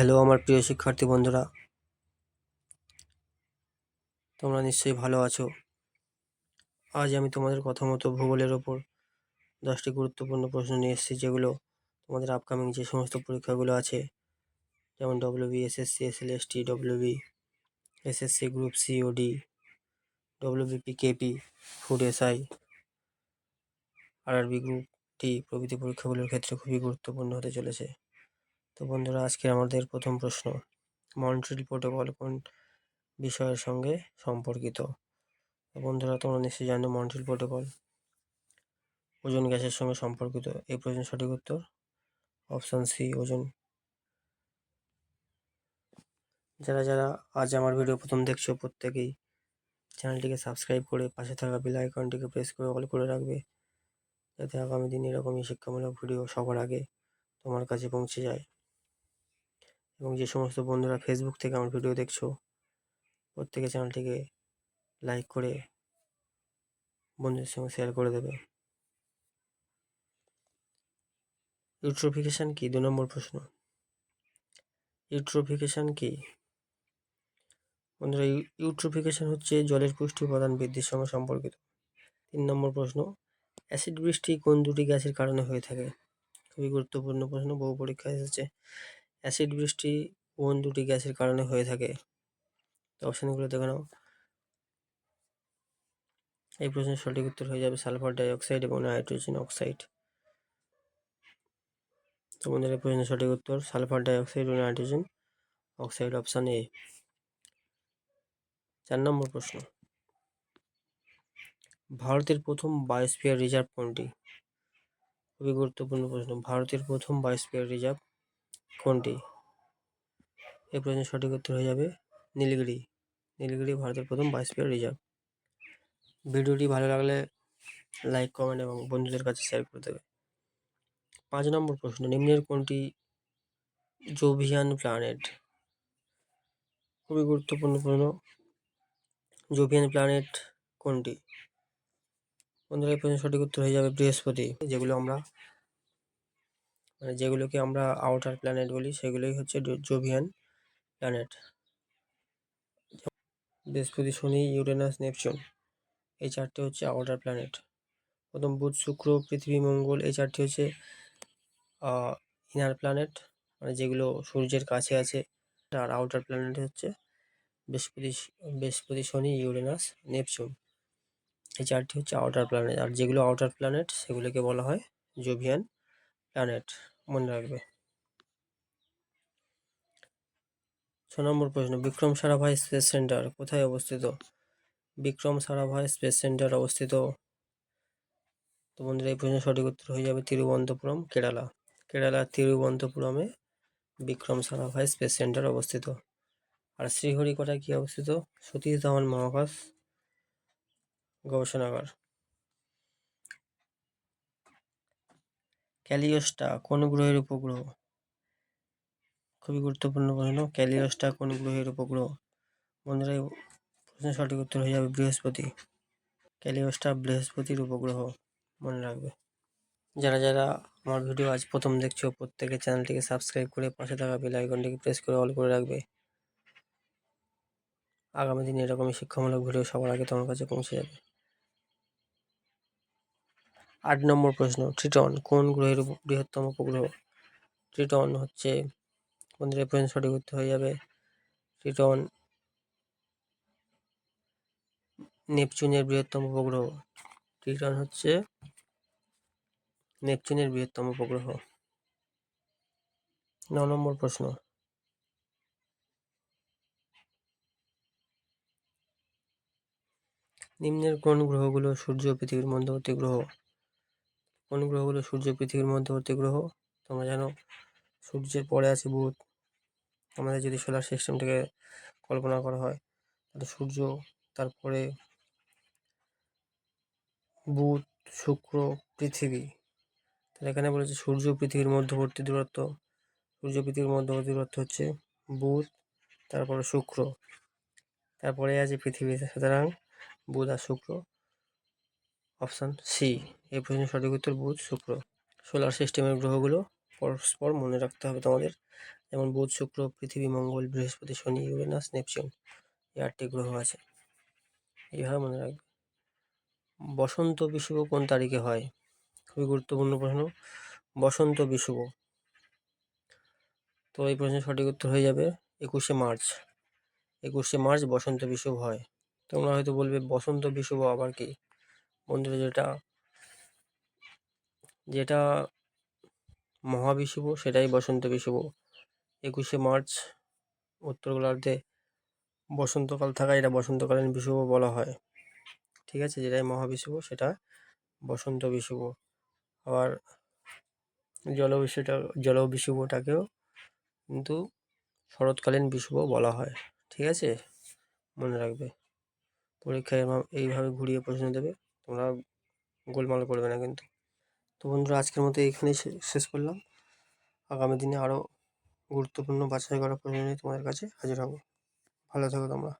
Hello আমার প্রিয় শিক্ষার্থী বন্ধুরা। তোমরা নিশ্চয়ই ভালো আছো। আজ আমি তোমাদের কথা মতো ভূগোলের ওপর দশটি গুরুত্বপূর্ণ প্রশ্ন নিয়ে এসেছি, যেগুলো তোমাদের আপকামিং যে সমস্ত পরীক্ষাগুলো আছে, যেমন WB SSC SLST WB SSC group C ও D WBP KP food SI RRB group D প্রভৃতি পরীক্ষাগুলোর ক্ষেত্রে খুবই গুরুত্বপূর্ণ হতে চলেছে। তো বন্ধুরা, আজকে আমাদের প্রথম প্রশ্ন মন্ট্রিল প্রোটোকল কোন বিষয়ের সঙ্গে সম্পর্কিত? বন্ধুরা, তোমরা নিশ্চয়ই জানো মন্ট্রিল প্রোটোকল ওজন গ্যাসের সঙ্গে সম্পর্কিত, এই প্রশ্নের সঠিক উত্তর অপশান সি ওজন। যারা যারা আজ আমার ভিডিও প্রথম দেখছ, প্রত্যেকেই চ্যানেলটিকে সাবস্ক্রাইব করে পাশে থাকা বেল আইকনটিকে প্রেস করে অল করে রাখবে, যাতে আগামী দিন এরকমই শিক্ষামূলক ভিডিও সবার আগে তোমার কাছে পৌঁছে যায়। এবং যে সমস্ত বন্ধুরা ফেসবুক থেকে আমার ভিডিও দেখছ, প্রত্যেকে চ্যানেলটিকে লাইক করে বন্ধুদের সঙ্গে শেয়ার করে দেবে। ইউট্রোফিকেশন কি? দু নম্বর প্রশ্ন। ইউট্রোফিকেশন কি? বন্ধুরা ইউট্রোফিকেশন হচ্ছে জলের পুষ্টি উপাদান বৃদ্ধির সঙ্গে সম্পর্কিত। তিন নম্বর প্রশ্ন অ্যাসিড বৃষ্টি কোন দুটি গ্যাসের কারণে হয়ে থাকে? খুবই গুরুত্বপূর্ণ প্রশ্ন, বহু পরীক্ষায় এসেছে। অ্যাসিড বৃষ্টি কোন দুটি গ্যাসের কারণে হয়ে থাকে। তো অপশানগুলো দেখে নাও। এই প্রশ্নের সঠিক উত্তর হয়ে যাবে সালফার ডাইঅক্সাইড এবং নাইট্রোজেন অক্সাইড। তো এই প্রশ্নের সঠিক উত্তর সালফার ডাইঅক্সাইড ও নাইট্রোজেন অক্সাইড অপশান এ। চার নম্বর প্রশ্ন। ভারতের প্রথম বায়োস্ফিয়ার রিজার্ভ কোনটি? খুবই গুরুত্বপূর্ণ প্রশ্ন। ভারতের প্রথম বায়োস্ফিয়ার রিজার্ভ কোনটি? এই প্রশ্নের সঠিক উত্তর হয়ে যাবে নীলগিরি। নীলগিরি ভারতের প্রথম বায়োস্ফিয়ার রিজার্ভ। ভিডিওটি ভালো লাগলে লাইক কমেন্ট এবং বন্ধুদের কাছে শেয়ার করে দেবে। পাঁচ নম্বর প্রশ্ন, নিম্নের কোনটি জোভিয়ান প্ল্যানেট খুবই গুরুত্বপূর্ণ প্রশ্ন। জোভিয়ান প্ল্যানেট কোনটি? বন্ধুরা, এই প্রশ্নের সঠিক উত্তর হয়ে যাবে বৃহস্পতি, যেগুলো আমরা মানে যেগুলোকে আমরা আউটার প্ল্যানেট বলি, সেগুলোই হচ্ছে জোভিয়ান প্ল্যানেট বৃহস্পতি, শনি ইউরেনাস নেপচুন এই চারটে হচ্ছে আউটার প্ল্যানেট প্রথম বুধ, শুক্র, পৃথিবী, মঙ্গল, এই চারটি হচ্ছে ইনার প্ল্যানেট মানে যেগুলো সূর্যের কাছে আছে, আর আউটার প্ল্যানেট হচ্ছে বৃহস্পতি বৃহস্পতি, শনি ইউরেনাস নেপচুন এই চারটি হচ্ছে আউটার প্ল্যানেট আর যেগুলো আউটার প্ল্যানেট সেগুলোকে বলা হয় জোভিয়ান প্ল্যানেট মনে রাখবে। ছ নম্বর প্রশ্ন, বিক্রম সারাভাই স্পেস সেন্টার কোথায় অবস্থিত? বিক্রম সারাভাই স্পেস সেন্টার অবস্থিত। তো বন্ধুরা, এই প্রশ্নের সঠিক উত্তর হয়ে যাবে তিরুবনন্তপুরম, কেরালা। কেরালার তিরুবনন্তপুরমে বিক্রম সারাভাই স্পেস সেন্টার অবস্থিত। আর শ্রীহরিকোটায় কী অবস্থিত? সতীশ ধাওয়ান মহাকাশ গবেষণাগার। ক্যালিওস্টা কোন গ্রহের উপগ্রহ? খুবই গুরুত্বপূর্ণ প্রশ্ন। ক্যালিওস্টা কোন গ্রহের উপগ্রহ? বন্ধুরা, এই প্রশ্নের সঠিক উত্তর হয়ে যাবে বৃহস্পতি। ক্যালিওস্টা বৃহস্পতির উপগ্রহ, মনে রাখবে। যারা যারা আমার ভিডিও আজ প্রথম দেখছ প্রত্যেকে চ্যানেলটিকে সাবস্ক্রাইব করে পাশে থাকা বেল আইকনটিকে প্রেস করে অল করে রাখবে। আগামী দিনে এরকমই শিক্ষামূলক ভিডিও সবার আগে তোমার কাছে পৌঁছে যাবে। আট নম্বর প্রশ্ন ট্রিটন কোন গ্রহের বৃহত্তম উপগ্রহ? ট্রিটন হচ্ছে বন্ধুরা প্রশ্ন সঠিক উত্তর হয়ে যাবে। ট্রিটন নেপচুনের বৃহত্তম উপগ্রহ। ট্রিটন হচ্ছে নেপচুনের বৃহত্তম উপগ্রহ। ন নম্বর প্রশ্ন। নিম্নের কোন গ্রহগুলো সূর্য পৃথিবীর মধ্যবর্তী গ্রহ? কোন গ্রহগুলো সূর্য পৃথিবীর মধ্যবর্তী গ্রহ, তোমরা জানো সূর্যের পরে আছে বুধ। আমাদের যদি সোলার সিস্টেমটাকে কল্পনা করা হয়, তাহলে সূর্য, তারপরে বুধ, শুক্র, পৃথিবী। তাহলে এখানে বলেছে সূর্য পৃথিবীর মধ্যবর্তী দূরত্ব। সূর্য পৃথিবীর মধ্যবর্তী দূরত্ব হচ্ছে বুধ, তারপরে শুক্র। তারপরে আছে পৃথিবী, সুতরাং বুধ আর শুক্র। Option C. এই প্রশ্নের সঠিক উত্তর বুধ, শুক্র। সোলার সিস্টেমের গ্রহগুলো পরস্পর মনে রাখতে হবে তোমাদের। যেমন বুধ, শুক্র, পৃথিবী, মঙ্গল, বৃহস্পতি, শনি, ইউরেনাস, নেপচুন। এই আটটি গ্রহ আছে। এইভাবে মনে রাখবে। বসন্ত বিষুব কোন তারিখে হয়? খুবই গুরুত্বপূর্ণ প্রশ্ন। বসন্ত বিষুব তো এই প্রশ্নের সঠিক উত্তর হয়ে যাবে একুশে মার্চ। একুশে মার্চ বসন্ত বিষুব হয়। তোমরা হয়তো বলবে, বসন্ত বিষুব আবার কি? বন্ধুরা, যেটা যেটা মহাবিষুব, সেটাই বসন্ত বিষুব। একুশে মার্চ, উত্তর গোলার্ধে বসন্তকাল থাকা এটা বসন্তকালীন বিষুব বলা হয়। ঠিক আছে, যেটাই মহাবিষুব, সেটা বসন্ত বিষুব। আবার জলবিষুটা জলবিষুবটাকেও কিন্তু শরৎকালীন বিষুব বলা হয়। ঠিক আছে? মনে রাখবে। পরীক্ষায় এইভাবে ঘুরিয়ে প্রশ্ন দেবে। তোমরা গোলমাল করবে না কিন্তু। তো বন্ধুরা, আজকের মতো এইখানেই শেষ করলাম। আগামী দিনে আরও গুরুত্বপূর্ণ বাছাই করা প্রয়োজনে তোমাদের কাছে হাজির হব। ভালো থাকো তোমরা।